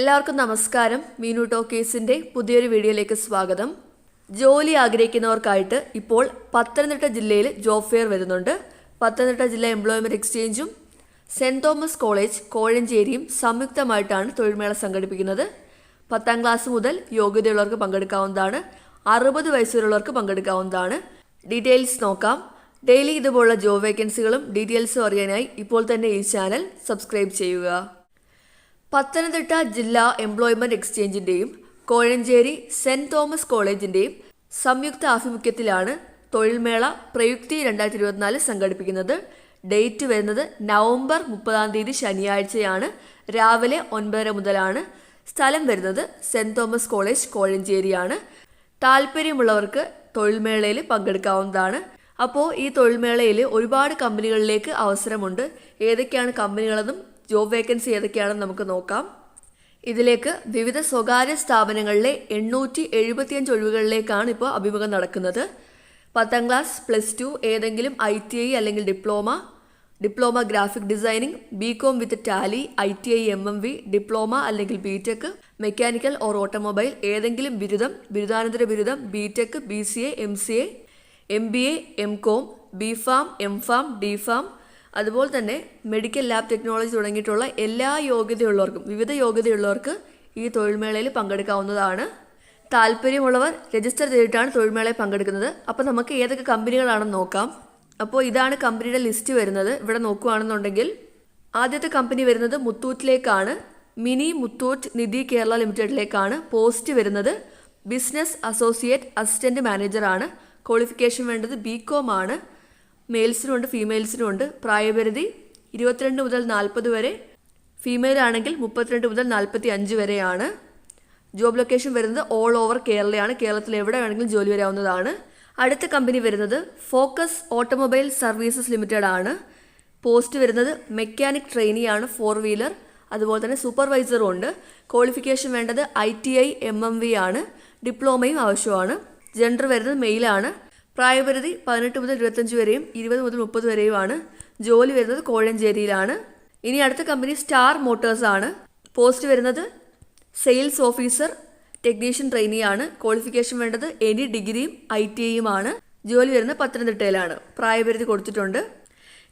എല്ലാവർക്കും നമസ്കാരം. മീനു ടോക്കീസിന്റെ പുതിയൊരു വീഡിയോയിലേക്ക് സ്വാഗതം. ജോലി ആഗ്രഹിക്കുന്നവർക്കായിട്ട് ഇപ്പോൾ പത്തനംതിട്ട ജില്ലയിൽ ജോബ് ഫെയർ വരുന്നുണ്ട്. പത്തനംതിട്ട ജില്ലാ എംപ്ലോയ്മെന്റ് എക്സ്ചേഞ്ചും സെന്റ് തോമസ് കോളേജ് കോഴഞ്ചേരിയും സംയുക്തമായിട്ടാണ് തൊഴിൽമേള സംഘടിപ്പിക്കുന്നത്. പത്താം ക്ലാസ് മുതൽ യോഗ്യതയുള്ളവർക്ക് പങ്കെടുക്കാവുന്നതാണ്. അറുപത് വയസ്സുള്ളവർക്ക് പങ്കെടുക്കാവുന്നതാണ്. ഡീറ്റെയിൽസ് നോക്കാം. ഡെയിലി ഇതുപോലുള്ള ജോബ് വേക്കൻസികളും ഡീറ്റെയിൽസും അറിയാനായി ഇപ്പോൾ തന്നെ ഈ ചാനൽ സബ്സ്ക്രൈബ് ചെയ്യുക. പത്തനംതിട്ട ജില്ലാ എംപ്ലോയ്മെന്റ് എക്സ്ചേഞ്ചിന്റെയും കോഴഞ്ചേരി സെന്റ് തോമസ് കോളേജിന്റെയും സംയുക്ത ആഭിമുഖ്യത്തിലാണ് തൊഴിൽമേള പ്രയുക്തി രണ്ടായിരത്തി ഇരുപത്തിനാല് സംഘടിപ്പിക്കുന്നത്. ഡേറ്റ് വരുന്നത് നവംബർ മുപ്പതാം തീയതി ശനിയാഴ്ചയാണ്. രാവിലെ ഒൻപതര മുതലാണ്. സ്ഥലം വരുന്നത് സെന്റ് തോമസ് കോളേജ് കോഴഞ്ചേരിയാണ്. താല്പര്യമുള്ളവർക്ക് തൊഴിൽമേളയിൽ പങ്കെടുക്കാവുന്നതാണ്. അപ്പോൾ ഈ തൊഴിൽമേളയിൽ ഒരുപാട് കമ്പനികളിലേക്ക് അവസരമുണ്ട്. ഏതൊക്കെയാണ് കമ്പനികളെന്നും ജോബ് വേക്കൻസി ഏതൊക്കെയാണെന്ന് നമുക്ക് നോക്കാം. ഇതിലേക്ക് വിവിധ സ്വകാര്യ സ്ഥാപനങ്ങളിലെ എണ്ണൂറ്റി എഴുപത്തിയഞ്ച് ഒഴിവുകളിലേക്കാണ് ഇപ്പോൾ അഭിമുഖം നടക്കുന്നത്. പത്താം ക്ലാസ് പ്ലസ് ടു ഏതെങ്കിലും ഐ ടി ഐ അല്ലെങ്കിൽ diploma diploma graphic designing B com with Tally I T I M M V diploma അല്ലെങ്കിൽ B tech mechanical or automobile ഏതെങ്കിലും ബിരുദം ബിരുദാനന്തര ബിരുദം B tech B C A M C A M B A M com B pharm M pharm D pharm അതുപോലെ തന്നെ medical lab technology തുടങ്ങിയിട്ടുള്ള എല്ലാ യോഗ്യതയുള്ളവർക്കും വിവിധ യോഗ്യതയുള്ളവർക്ക് ഈ തൊഴിൽമേളയിൽ പങ്കെടുക്കാവുന്നതാണ്. താല്പര്യമുള്ളവർ രജിസ്റ്റർ ചെയ്തിട്ടാണ് തൊഴിൽമേളയിൽ പങ്കെടുക്കുന്നത്. അപ്പോൾ നമുക്ക് ഏതൊക്കെ കമ്പനികളാണെന്ന് നോക്കാം. അപ്പോൾ ഇതാണ് കമ്പനിയുടെ ലിസ്റ്റ് വരുന്നത്. ഇവിടെ നോക്കുകയാണെന്നുണ്ടെങ്കിൽ ആദ്യത്തെ കമ്പനി വരുന്നത് മുത്തൂറ്റിലേക്കാണ്. മിനി മുത്തൂറ്റ് നിധി കേരള ലിമിറ്റഡിലേക്കാണ് പോസ്റ്റ് വരുന്നത്. ബിസിനസ് അസോസിയേറ്റ് അസിസ്റ്റന്റ് മാനേജറാണ് ക്വാളിഫിക്കേഷൻ വേണ്ടത് ബി കോം ആണ്. മെയിൽസിനും ഉണ്ട് ഫീമെയിൽസിനും ഉണ്ട് പ്രായപരിധി ഇരുപത്തിരണ്ട് മുതൽ നാൽപ്പത് വരെ. ഫീമെയിൽ ആണെങ്കിൽ മുപ്പത്തിരണ്ട് മുതൽ നാൽപ്പത്തി അഞ്ച് വരെയാണ്. ജോബ് ലൊക്കേഷൻ വരുന്നത് ഓൾ ഓവർ കേരളയാണ്. കേരളത്തിൽ എവിടെ വേണമെങ്കിലും ജോലി വരാവുന്നതാണ്. അടുത്ത കമ്പനി വരുന്നത് ഫോക്കസ് ഓട്ടോമൊബൈൽ സർവീസസ് ലിമിറ്റഡ് ആണ്. പോസ്റ്റ് വരുന്നത് മെക്കാനിക് ട്രെയിനി ആണ് ഫോർ വീലർ അതുപോലെ തന്നെ സൂപ്പർവൈസറും ഉണ്ട്. ക്വാളിഫിക്കേഷൻ വേണ്ടത് I T I M M V ആണ്. ഡിപ്ലോമയും ആവശ്യമാണ്. ജെൻഡർ വരുന്നത് മെയിലാണ് പ്രായപരിധി പതിനെട്ട് മുതൽ ഇരുപത്തഞ്ച് വരെയും ഇരുപത് മുതൽ മുപ്പത് വരെയുമാണ്. ജോലി വരുന്നത് കോഴഞ്ചേരിയിലാണ്. ഇനി അടുത്ത കമ്പനി സ്റ്റാർ മോട്ടോഴ്സ് ആണ്. പോസ്റ്റ് വരുന്നത് സെയിൽസ് ഓഫീസർ ടെക്നീഷ്യൻ ട്രെയിനി ആണ്. ക്വാളിഫിക്കേഷൻ വേണ്ടത് എനി ഡിഗ്രിയും ഐ ടി ഐയുമാണ് ജോലി വരുന്നത് പത്തനംതിട്ടയിലാണ്. പ്രായപരിധി കൊടുത്തിട്ടുണ്ട്.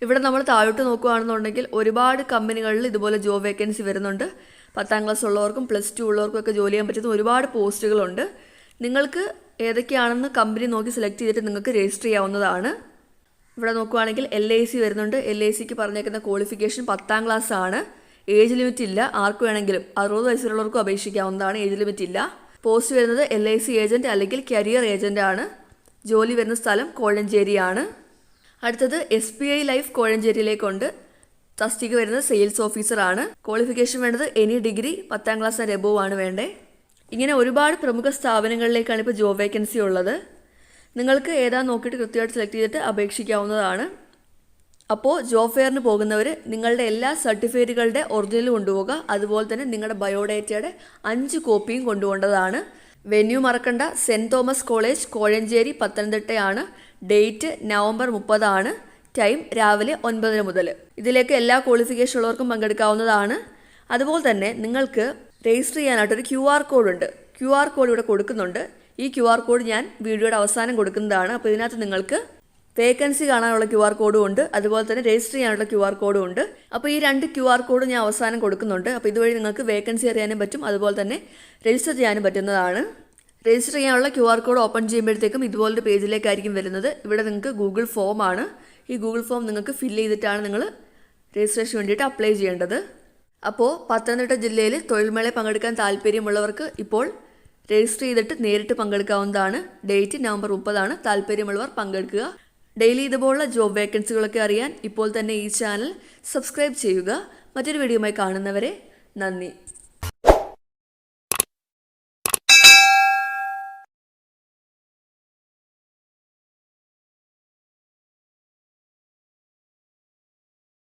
ഇവിടെ നമ്മൾ താഴോട്ട് നോക്കുകയാണെന്നുണ്ടെങ്കിൽ ഒരുപാട് കമ്പനികളിൽ ഇതുപോലെ ജോബ് വേക്കൻസി വരുന്നുണ്ട്. പത്താം ക്ലാസ് ഉള്ളവർക്കും പ്ലസ് ടു ഉള്ളവർക്കും ഒക്കെ ജോലി ചെയ്യാൻ പറ്റുന്ന ഒരുപാട് പോസ്റ്റുകളുണ്ട് നിങ്ങൾക്ക് ഏതൊക്കെയാണെന്ന് കമ്പനി നോക്കി സെലക്ട് ചെയ്തിട്ട് നിങ്ങൾക്ക് രജിസ്റ്റർ ചെയ്യാവുന്നതാണ്. ഇവിടെ നോക്കുവാണെങ്കിൽ എൽ ഐ സി വരുന്നുണ്ട്. എൽ ഐ സിക്ക് പറഞ്ഞേക്കുന്ന ക്വാളിഫിക്കേഷൻ പത്താം ക്ലാസ് ആണ്. ഏജ് ലിമിറ്റ് ഇല്ല. ആർക്ക് വേണമെങ്കിലും അറുപത് വയസ്സുള്ളവർക്കും അപേക്ഷിക്കാവുന്നതാണ്. ഏജ് ലിമിറ്റ് ഇല്ല. പോസ്റ്റ് വരുന്നത് എൽ ഐ സി ഏജന്റ് അല്ലെങ്കിൽ കരിയർ ഏജന്റ് ആണ്. ജോലി വരുന്ന സ്ഥലം കോഴഞ്ചേരിയാണ് അടുത്തത് എസ് ബി ഐ ലൈഫ് കോഴഞ്ചേരിയിലേക്കുണ്ട്. തസ്തിക വരുന്നത് സെയിൽസ് ഓഫീസറാണ് ക്വാളിഫിക്കേഷൻ വേണ്ടത് എനി ഡിഗ്രി പത്താം ക്ലാസ് ആണ് വേണ്ടേ. ഇങ്ങനെ ഒരുപാട് പ്രമുഖ സ്ഥാപനങ്ങളിലേക്കാണ് ഇപ്പോൾ ജോബ് വേക്കൻസി ഉള്ളത്. നിങ്ങൾക്ക് ഏതാ നോക്കിയിട്ട് കൃത്യമായിട്ട് സെലക്ട് ചെയ്തിട്ട് അപേക്ഷിക്കാവുന്നതാണ്. അപ്പോൾ ജോബ് ഫെയറിന് പോകുന്നവർ നിങ്ങളുടെ എല്ലാ സർട്ടിഫിക്കറ്റുകളുടെ ഒറിജിനൽ കൊണ്ടുപോകുക അതുപോലെ തന്നെ നിങ്ങളുടെ ബയോഡേറ്റയുടെ അഞ്ച് കോപ്പിയും കൊണ്ടുപോകേണ്ടതാണ്. വെന്യൂ മറക്കണ്ട സെന്റ് തോമസ് കോളേജ് കോഴഞ്ചേരി പത്തനംതിട്ടയാണ്. ഡേറ്റ് നവംബർ മുപ്പതാണ്. ടൈം രാവിലെ ഒൻപതര മുതൽ ഇതിലേക്ക് എല്ലാ ക്വാളിഫിക്കേഷൻ ഉള്ളവർക്കും പങ്കെടുക്കാവുന്നതാണ്. അതുപോലെ തന്നെ നിങ്ങൾക്ക് രജിസ്റ്റർ ചെയ്യാനായിട്ടൊരു ക്യു ആർ കോഡുണ്ട് ക്യു ആർ കോഡ് ഇവിടെ കൊടുക്കുന്നുണ്ട്. ഈ ക്യു ആർ കോഡ് ഞാൻ വീഡിയോയുടെ അവസാനം കൊടുക്കുന്നതാണ്. അപ്പോൾ ഇതിനകത്ത് നിങ്ങൾക്ക് വേക്കൻസി കാണാനുള്ള ക്യു ആർ കോഡും ഉണ്ട്. അതുപോലെ തന്നെ രജിസ്റ്റർ ചെയ്യാനുള്ള ക്യു ആർ കോഡും ഉണ്ട്. അപ്പോൾ ഈ രണ്ട് ക്യു ആർ കോഡ് ഞാൻ അവസാനം കൊടുക്കുന്നുണ്ട്. അപ്പോൾ ഇതുവഴി നിങ്ങൾക്ക് വേക്കൻസി അറിയാനും പറ്റും. അതുപോലെ തന്നെ രജിസ്റ്റർ ചെയ്യാനും പറ്റുന്നതാണ്. രജിസ്റ്റർ ചെയ്യാനുള്ള ക്യു ആർ കോഡ് ഓപ്പൺ ചെയ്യുമ്പോഴത്തേക്കും ഇതുപോലൊരു പേജിലേക്കായിരിക്കും വരുന്നത്. ഇവിടെ നിങ്ങൾക്ക് ഗൂഗിൾ ഫോമാണ് ഈ ഗൂഗിൾ ഫോം നിങ്ങൾക്ക് ഫില്ല് ചെയ്തിട്ടാണ് നിങ്ങൾ രജിസ്ട്രേഷന് വേണ്ടിയിട്ട് അപ്ലൈ ചെയ്യേണ്ടത്. അപ്പോൾ പത്തനംതിട്ട ജില്ലയിൽ തൊഴിൽമേളയിൽ പങ്കെടുക്കാൻ താല്പര്യമുള്ളവർക്ക് ഇപ്പോൾ രജിസ്റ്റർ ചെയ്തിട്ട് നേരിട്ട് പങ്കെടുക്കാവുന്നതാണ്. ഡേറ്റ് നവംബർ മുപ്പതാണ്. താല്പര്യമുള്ളവർ പങ്കെടുക്കുക. ഡെയിലി ഇതുപോലുള്ള ജോബ് വേക്കൻസികളൊക്കെ അറിയാൻ ഇപ്പോൾ തന്നെ ഈ ചാനൽ സബ്സ്ക്രൈബ് ചെയ്യുക. മറ്റൊരു വീഡിയോയുമായി കാണുന്നവരെ നന്ദി.